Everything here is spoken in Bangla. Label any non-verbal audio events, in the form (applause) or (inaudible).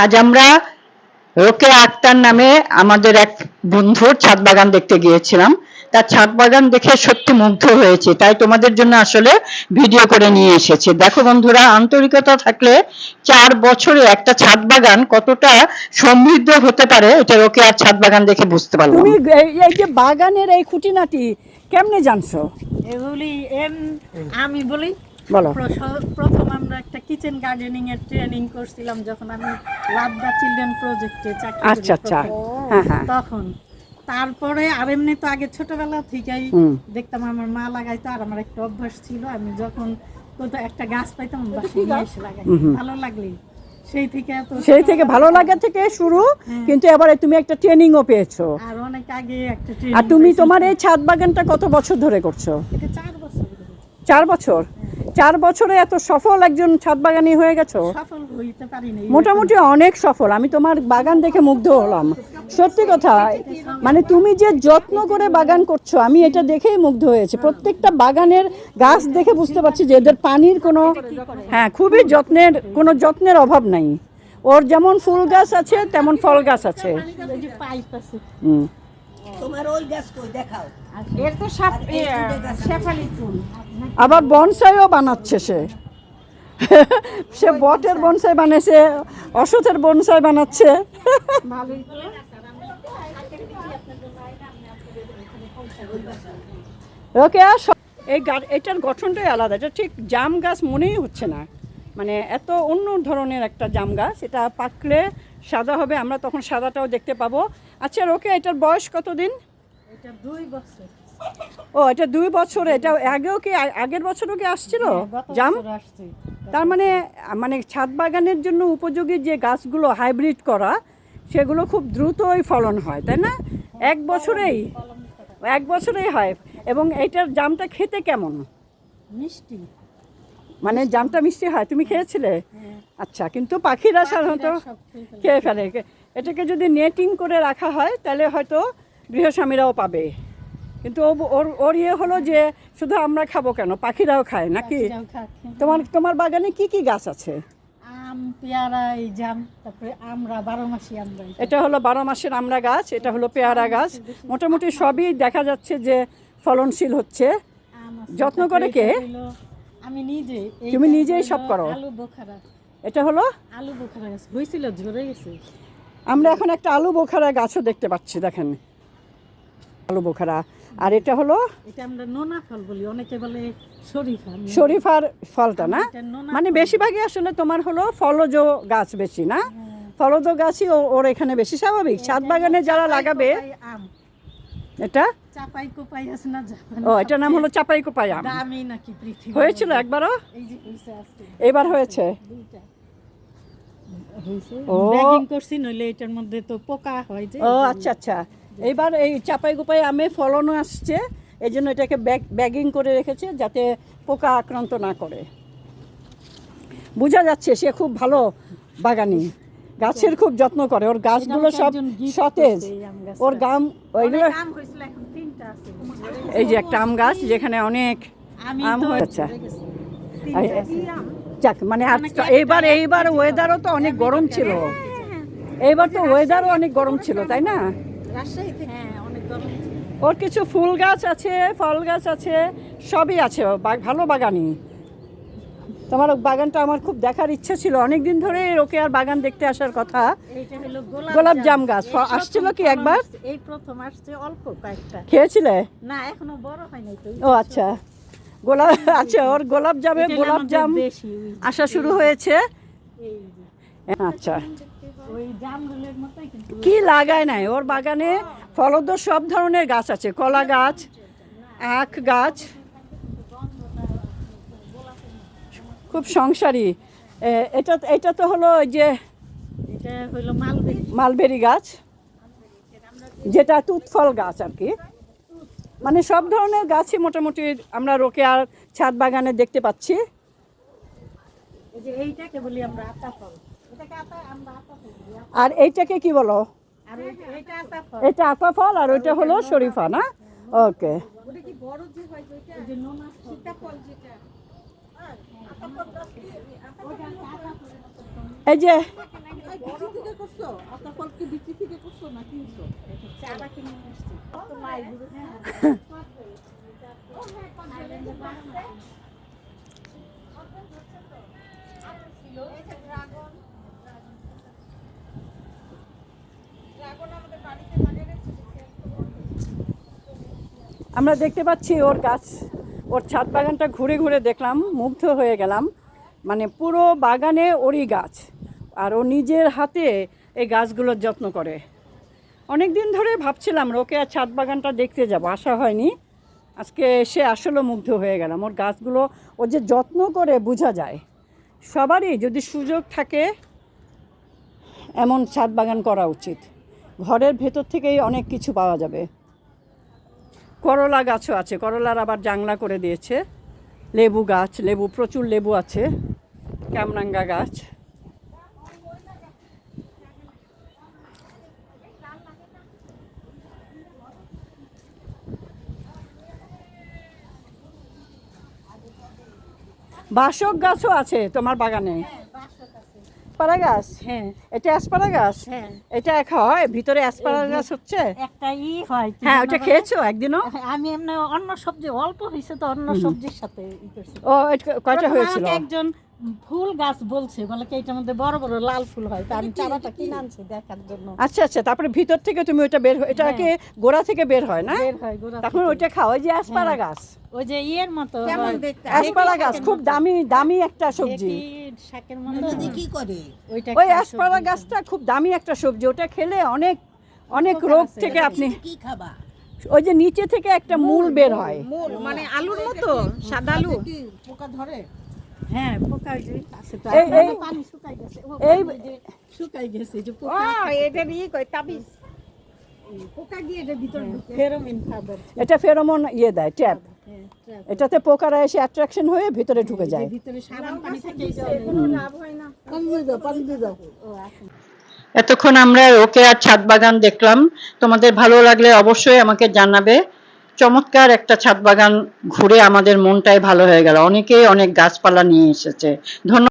আজ আমরা রোকে আক্তার নামে আমাদের এক বন্ধুর ছাদ বাগান দেখতে গিয়েছিলাম। তার ছাদ বাগান দেখে সত্যি মুগ্ধ হয়েছে। তাই তোমাদের জন্য আসলে ভিডিও করে নিয়ে এসেছে। দেখো বন্ধুরা আন্তরিকতা থাকলে চার বছরে একটা ছাদ বাগান কতটা সমৃদ্ধ হতে পারে এটা রোকে আর ছাদ বাগান দেখে বুঝতে পারলাম। তুমি এই- এই যে বাগানের এই খুঁটিনাটি কেমনে জানছো? এগুলি আমি বলি বলো। প্রথম আমরা একটা কিচেন গার্ডেনিং এর ট্রেনিং করছিলাম যখন আমি লাভদা চিলড্রেন প্রজেক্টে চাকরি আচ্ছা, আচ্ছা। হ্যাঁ, হ্যাঁ। তখন। তারপরে আর এমনি তো আগে ছোটবেলা থেকেই দেখতাম আমার মা লাগাইতো আর আমার একটা অভ্যাস ছিল আমি যখন কোথাও একটা গাছ পাইতাম বাসায় নিয়ে এসে লাগাই। ভালো লাগলি। সেই থেকে সেই থেকে ভালো লাগা থেকে শুরু কিন্তু এবারে তুমি একটা ট্রেনিংও পেয়েছ। আর অনেক আগে একটা আর তুমি তোমার এই ছাদ বাগানটা কত বছর ধরে করছ? এটা চার বছর ধরে। চার বছর? চার বছরে এত সফল একজন ছাদ বাগানি হয়ে গেছো? মোটামুটি অনেক সফল। আমি তোমার বাগান দেখে মুগ্ধ হলাম। সত্যি কথা মানে তুমি যে যত্ন করে বাগান করছ আমি এটা দেখেই মুগ্ধ হয়েছে। প্রত্যেকটা বাগানের গাছ দেখে বুঝতে পারছি যে এদের পানির কোনো হ্যাঁ খুবই যত্নের কোনো যত্নের অভাব নাই। ওর যেমন ফুল গাছ আছে তেমন ফল গাছ আছে। এই যে পাইপ আছে হুম। এর তো শেফালি ফুল আবার বনসাইও বানাচ্ছে সে। (laughs) সে বটের বনসাই বানাচ্ছে অসথের বনসাই বানাচ্ছে। ভালোই তো। ওকে এই গা- এটার গঠনটাই আলাদা। এটা ঠিক জাম গাছ মনেই হচ্ছে না। মানে এত অন্য ধরনের একটা জাম গাছ। এটা পাকলে সাদা হবে আমরা তখন সাদাটাও দেখতে পাবো। আচ্ছা ওকে এটার বয়স কতদিন? এটা দুই বছর। ও এটা দুই বছর এটা আগেও কি আগের বছরও কি আসছিল? জাম? তার মানে মানে ছাদ বাগানের জন্য উপযোগী যে গাছগুলো হাইব্রিড করা সেগুলো খুব দ্রুতই ফলন হয় তাই না? এক বছরেই এক বছরেই হয়। এবং এইটার জামটা খেতে কেমন? মিষ্টি। মানে জামটা মিষ্টি হয় তুমি খেয়েছিলে? আচ্ছা কিন্তু পাখিরা সাধারণত খেয়ে ফেলে। এটাকে যদি নেটিং করে রাখা হয় তাহলে হয়তো গৃহস্বামীরাও পাবে। কিন্তু ওর ওর ইয়ে হলো যে শুধু আমরা খাব কেন? পাখিরাও খায় নাকি? তোমার তোমার বাগানে কি কি গাছ আছে? আম পেয়ারা এই জাম তারপরে আমরা বারো মাসি আমরা এটা হলো বারো মাসের আমড়া গাছ এটা হলো পেয়ারা গাছ। মোটামুটি সবই দেখা যাচ্ছে যে ফলনশীল হচ্ছে। যত্ন করে কে? আমি নিজে তুমি নিজেই সব করো? আলু বোখারা। এটা হলো? আলু বোখারা গাছ। হয়েছিল ঝরে গেছে। আমরা এখন একটা আলু বোখারা গাছও দেখতে পাচ্ছি দেখেন। আলু বোখারা। আর এটা হলো এটা আমরা নোনা ফল বলি অনেকে বলে শরীফা। শরীফার ফলটা না? মানে বেশিরভাগই আসলে তোমার হলো ফলজ গাছ বেশি না? ফলজ গাছই ওর এখানে বেশি স্বাভাবিক। ছাদ বাগানে যারা লাগাবে এটা? চাপাই কোপাই আছে না ও এটার নাম হলো চাপাই কোপাই আম। দামি নাকি পৃথিবী হয়েছিল একবারও? এই যে এবার হয়েছে? দুইটা। ব্যাগিং করছি নইলে এটার মধ্যে তো পোকা হয় যে। ও আচ্ছা আচ্ছা। এবার এই চাপাই গোপাই আমে ফলনও আসছে এই জন্য এটাকে ব্যাগ ব্যাগিং করে রেখেছে যাতে পোকা আক্রান্ত না করে। বোঝা যাচ্ছে সে খুব ভালো বাগানি। গাছের খুব যত্ন করে ওর গাছগুলো সব সতেজ। ওর গাম ওইগুলো এই যে একটা আম গাছ যেখানে অনেক আম হয়েছে। যাক মানে আর এইবার এইবার ওয়েদারও তো অনেক গরম ছিল। এইবার তো ওয়েদারও অনেক গরম ছিল তাই না? হ্যাঁ অনেক গরম ওর কিছু ফুল গাছ আছে ফল গাছ আছে সবই আছে ভালো বাগানি তোমার বাগানটা আমার খুব দেখার ইচ্ছে ছিল। অনেক দিন ধরে ওকে আর বাগান দেখতে আসার কথা। গোলাপ জাম গাছ। আসছিল কি একবার? এই প্রথম আসছে অল্প কয়েকটা। খেয়েছিলে? না এখনও বড় হয় নাই তো। ও আচ্ছা। গোলাপ (laughs) আচ্ছা ওর গোলাপ জামে গোলাপ জাম আসা শুরু হয়েছে। আচ্ছা। কি লাগায় নাই? ওর বাগানে ফলদ সব ধরনের গাছ আছে কলা গাছ আখ গাছ। খুব সংসারী। এটা এটা তো হলো ওই যে মালবেরি। গাছ যেটা তুৎফল গাছ আর কি। মানে সব ধরনের গাছই মোটামুটি আমরা রোকে আর ছাদ বাগানে দেখতে পাচ্ছি। এইটাকে বলি আমরা আতা ফল। এটাকে আতা আমরা আতা ফল বলি। আর এইটাকে কি বলো? এইটা আতা ফল। এটা আতা ফল আর ওইটা হলো শরীফা না? ওকে এই যে আমরা দেখতে পাচ্ছি ওর গাছ। ওর ছাদ বাগানটা ঘুরে ঘুরে দেখলাম, মুগ্ধ হয়ে গেলাম। মানে পুরো বাগানে ওরই গাছ, আর ও নিজের হাতে এই গাছগুলোর যত্ন করে। অনেক দিন ধরে ভাবছিলাম, ওকে আর ছাদ বাগানটা দেখতে যাব আসা হয়নি। আজকে এসে আসলে মুগ্ধ হয়ে গেলাম। ওর গাছগুলো, ও যে যত্ন করে বোঝা যায়, সবারই যদি সুযোগ থাকে, এমন ছাদ বাগান করা উচিত। ঘরের ভেতর থেকেই অনেক কিছু পাওয়া যাবে। করলা গাছও আছে, করলার আবার জাংলা করে দিয়েছে। লেবু গাছ, লেবু, প্রচুর লেবু আছে, ক্যামরাঙ্গা গাছ। বাসক গাছও আছে তোমার বাগানে? অ্যাসপারাগাস? হ্যাঁ। এটা অ্যাসপারাগাস? হ্যাঁ। এটা এক হয়? ভিতরে অ্যাসপারাগাস হচ্ছে? একটা ই হয় হ্যাঁ ওটা? খেয়েছো একদিনও? আমি এমনি অন্য সবজি অল্প হয়েছে তো অন্য সবজির সাথে ও কয়টা হয়েছিল? একজন ফুল গাছ বলছে বলে কি এটার মধ্যে বড় বড় লাল ফুল হয়? তা আমি চারাটা কিনে। আনছি দেখার জন্য। আচ্ছা আচ্ছা তারপরে ভিতর থেকে তুমি ওইটা বের হয়- এটাকে গোড়া থেকে বের হয় না? বের হয় গোড়া তখন ওইটা খাও ওই যে অ্যাসপারাগাস ওই যে ইয়ের মতো কেমন দেখতে? অ্যাসপারাগাস শাকের খুব দামি দামি একটা সবজি। শাকের মতো। কি করে? ওইটা ওই খায় অ্যাসপারাগাসটা খুব দামি একটা সবজি ওটা খেলে অনেক অনেক রোগ থেকে আপনি কি খাবা? ওই যে নিচে থেকে একটা মূল বের হয়। মূল মানে আলুর মতো সাদা আলু। পোকা ধরে। হ্যাঁ পোকা আছে তো এই- এখন এই- তো পানি শুকাই গেছে। এই- শুকাই গেছে এই যে ও এটা নিয়ে কই তাবিজ। এটা ভিতর ঢুকে। ফেরোমিন খাবার। এটা ফেরোমন ইয়ে দেয় ট্যাপ। হ্যাঁ এটাতে পোকারা এসে অ্যাট্রাকশন হয়ে ভিতরে ঢুকে যায়। এতক্ষণ আমরা ওকে আর ছাদ বাগান দেখলাম। তোমাদের ভালো লাগলে অবশ্যই আমাকে জানাবে। চমৎকার একটা ছাদ বাগান ঘুরে আমাদের মনটাই ভালো হয়ে গেল। অনেকেই অনেক গাছপালা নিয়ে এসেছে। ধন্যবাদ